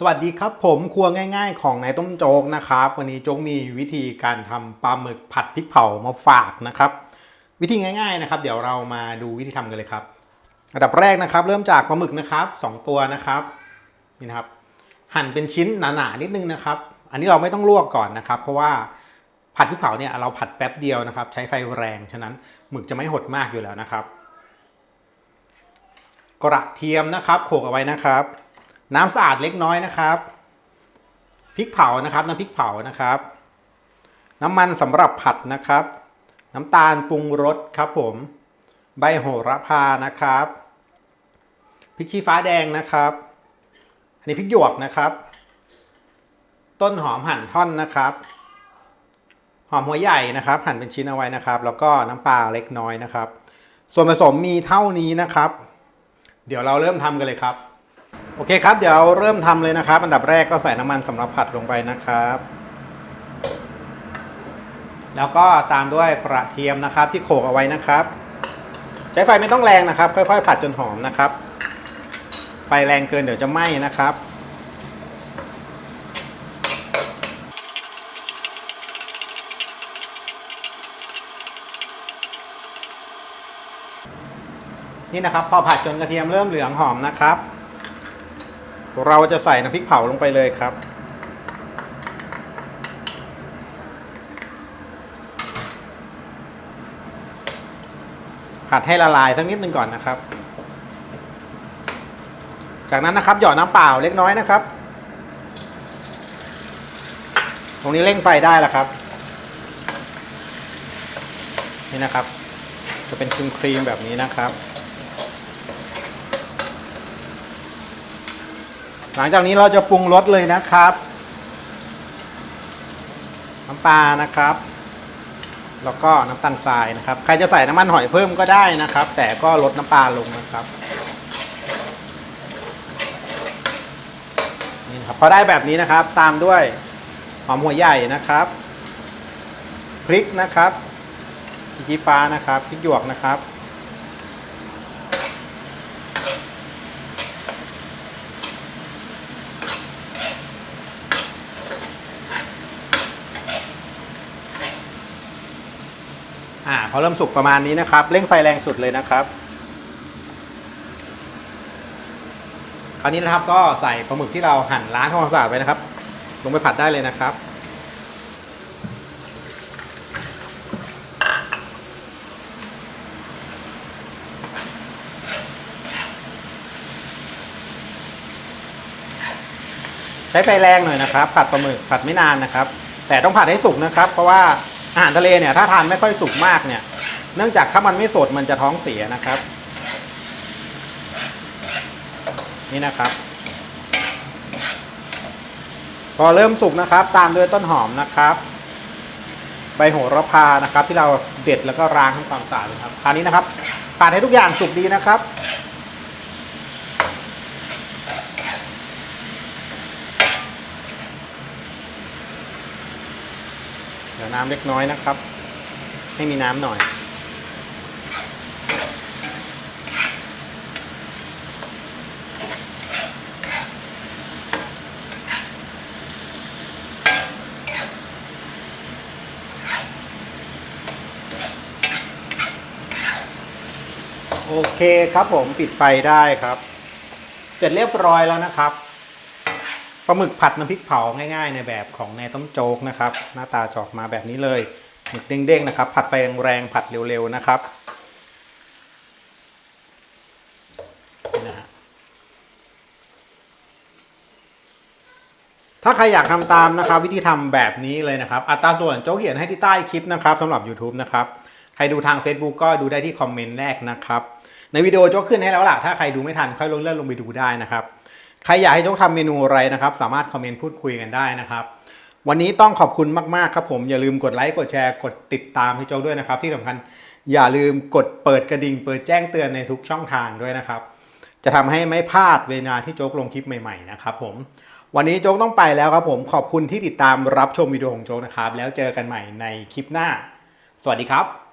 สวัสดีครับผมครัวง่ายๆ ของนายต้มโจ๊กนะครับ วันนี้โจ๊กมีวิธีการทำปลาหมึกผัดพริกเผามาฝากนะครับ วิธีง่าย ๆนะครับ เดี๋ยวเรามาดูวิธีทำกันเลยครับอันดับแรกนะครับ เริ่มจากปลาหมึกนะครับสองตัวนะครับนี่นะครับ หั่นเป็นชิ้นหนาๆนิดนึงนะครับ อันนี้เราไม่ต้องลวกก่อนนะครับ เพราะว่าผัดพริกเผาเนี่ยเราผัดแป๊บเดียวนะครับ ใช้ไฟแรงฉะนั้นหมึกจะไม่หดมากอยู่แล้วนะครับ กระเทียมนะครับโขลกเอาไว้นะครับ น้ำสะอาดเล็กน้อยนะครับพริกเผานะครับ น้ำพริกเผานะครับ น้ำมันสำหรับผัดนะครับ น้ำตาลปรุงรสครับผม ใบโหระพานะครับพริกชี้ฟ้าแดงนะครับ อันนี้พริกหยวกนะครับ ต้นหอมหั่นท่อนนะครับ หอมหัวใหญ่นะครับ หั่นเป็นชิ้นเอาไว้นะครับ แล้วก็น้ำปลาเล็กน้อยนะครับ ส่วนผสมมีเท่านี้นะครับ เดี๋ยวเราเริ่มทำกันเลยครับ โอเคครับ เดี๋ยวเริ่มทำเลยนะครับ อันดับแรกก็ใส่น้ำมันสำหรับผัดลงไปนะครับ แล้วก็ตามด้วยกระเทียมนะครับ ที่โขลกเอาไว้นะครับ ใช้ไฟไม่ต้องแรงนะครับ ค่อย ๆ ผัดจนหอมนะครับ ไฟแรงเกินเดี๋ยวจะไหม้นะครับนี่นะครับพอผัดจนกระเทียมเริ่มเหลืองหอมนะครับ เราจะใส่น้ำพริกเผาลงไปเลยครับ ผัดให้ละลายสักนิดนึงก่อนนะครับ จากนั้นนะครับหยอดน้ำเปล่าเล็กน้อยนะครับ ตรงนี้เร่งไฟได้แล้วครับ นี่นะครับ จะเป็นครีมครีมแบบนี้นะครับ หลังจากนี้เราจะปรุงรสเลยนะครับ น้ำปลานะครับ แล้วก็น้ำตาลทรายนะครับ ใครจะใส่น้ำมันหอยเพิ่มก็ได้นะครับ แต่ก็ลดน้ำปลาลงนะครับนี่ครับพอได้แบบนี้นะครับ ตามด้วยหอมหัวใหญ่นะครับ พริกนะครับพริกชี้ฟ้านะครับพริกหยวกนะครับ อ่าพอเริ่มสุกประมาณนี้นะครับ เร่งไฟแรงสุดเลยนะครับ คราวนี้นะครับก็ใส่ปลาหมึกที่เราหั่นล้างทำความสะอาดไว้นะครับ ลงไปผัดได้เลยนะครับใช้ไฟแรงหน่อยนะครับ ผัดปลาหมึกผัดไม่นานนะครับ แต่ต้องผัดให้สุกนะครับ เพราะว่า อาหารทะเลเนี่ยถ้าทานไม่ค่อยสุกมากเนี่ย เนื่องจากถ้ามันไม่สดมันจะท้องเสียนะครับ นี่นะครับ พอเริ่มสุกนะครับ ตามด้วยต้นหอมนะครับใบโหระพานะครับ ที่เราเด็ดแล้วก็ล้างทำความสะอาดครับคราวนี้นะครับผัดให้ทุกอย่างสุกดีนะครับ เดี๋ยวน้ำเล็กน้อยนะครับ ให้มีน้ำหน่อย โอเคครับผมปิดไฟได้ครับ เสร็จเรียบร้อยแล้วนะครับ ปลาหมึกผัดน้ำพริกเผาง่ายๆ ในแบบของแนต้มโจ๊กนะครับ หน้าตาจอกมาแบบนี้เลยหมึกเด้งๆนะครับ ผัดไฟแรงๆผัดเร็วๆนะครับนี่นะฮะถ้าใครอยากทำตามนะครับ วิธีทำแบบนี้เลยนะครับ อัตราส่วนโจ๊กเขียนให้ที่ใต้คลิปนะครับสำหรับ YouTube นะครับ ใครดูทาง Facebook ก็ดูได้ที่คอมเมนต์แรกนะครับ ในวิดีโอโจ๊กขึ้นให้แล้วล่ะถ้าใครดูไม่ทันค่อยลงเลื่อนลงไปดูได้นะครับ ใครอยากให้โจ๊กทำเมนูอะไรนะครับ สามารถคอมเมนต์พูดคุยกันได้นะครับ วันนี้ต้องขอบคุณมากๆครับผมอย่าลืมกดไลค์กดแชร์กดติดตามให้โจ๊กด้วยนะครับ ที่สำคัญอย่าลืมกดเปิดกระดิ่ง เปิดแจ้งเตือนในทุกช่องทางด้วยนะครับ จะทำให้ไม่พลาดเวลาที่โจ๊กลงคลิปใหม่ๆนะครับผมวันนี้โจ๊กต้องไปแล้วครับผมขอบคุณที่ติดตามรับชมวิดีโอของโจ๊กนะครับ แล้วเจอกันใหม่ในคลิปหน้า สวัสดีครับ